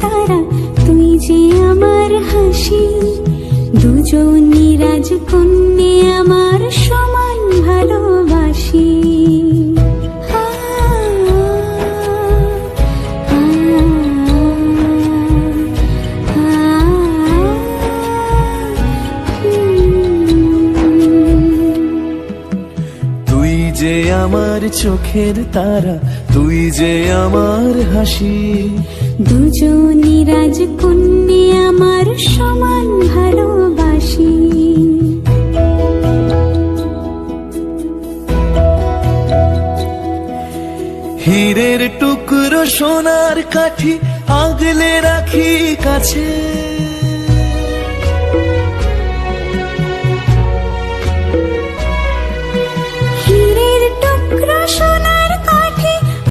তারা তুই যে আমার হাসি দুজনই রাজকন্যে আমার সমান ভালোবাসি। আমার চোখের তারা, তুই যে আমার হাসি দুজনই রাজকন্যে আমার সমান ভালোবাসি। হীরের টুকরো সোনার কাঠি আগলে রাখি কাছে।